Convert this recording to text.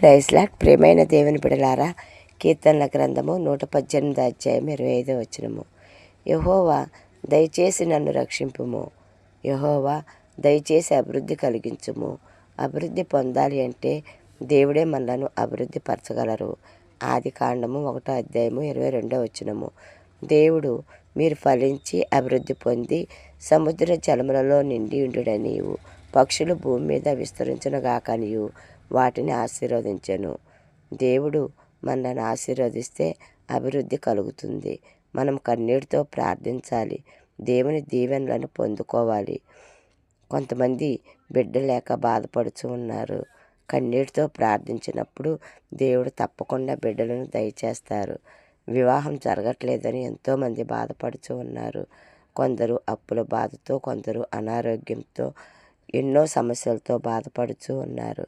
ప్రైజ్లాట్ ప్రేమైన దేవుని బిడలారా కీర్తనల గ్రంథము నూట పద్దెనిమిది అధ్యాయం ఇరవై ఐదో వచ్చినము యహోవా దయచేసి నన్ను రక్షింపుము. యహోవా దయచేసి అభివృద్ధి కలిగించుము. అభివృద్ధి పొందాలి అంటే దేవుడే మనలను అభివృద్ధి పరచగలరు. ఆది కాండము ఒకటో అధ్యాయము ఇరవై రెండో వచ్చినము దేవుడు మీరు ఫలించి అభివృద్ధి పొంది సముద్ర జలములలో నిండి ఉండుడ పక్షులు భూమి మీద విస్తరించునుగాకనియు వాటిని ఆశీర్వదించను. దేవుడు మనల్ని ఆశీర్వదిస్తే అభివృద్ధి కలుగుతుంది. మనం కన్నీటితో ప్రార్థించాలి. దేవుని దీవెనలను పొందుకోవాలి. కొంతమంది బిడ్డ లేక బాధపడుతూ ఉన్నారు. కన్నీటితో ప్రార్థించినప్పుడు దేవుడు తప్పకుండా బిడ్డలను దయచేస్తారు. వివాహం జరగట్లేదని ఎంతోమంది బాధపడుతూ ఉన్నారు. కొందరు అప్పుల బాధతో కొందరు అనారోగ్యంతో ఎన్నో సమస్యలతో బాధపడుతూ ఉన్నారు.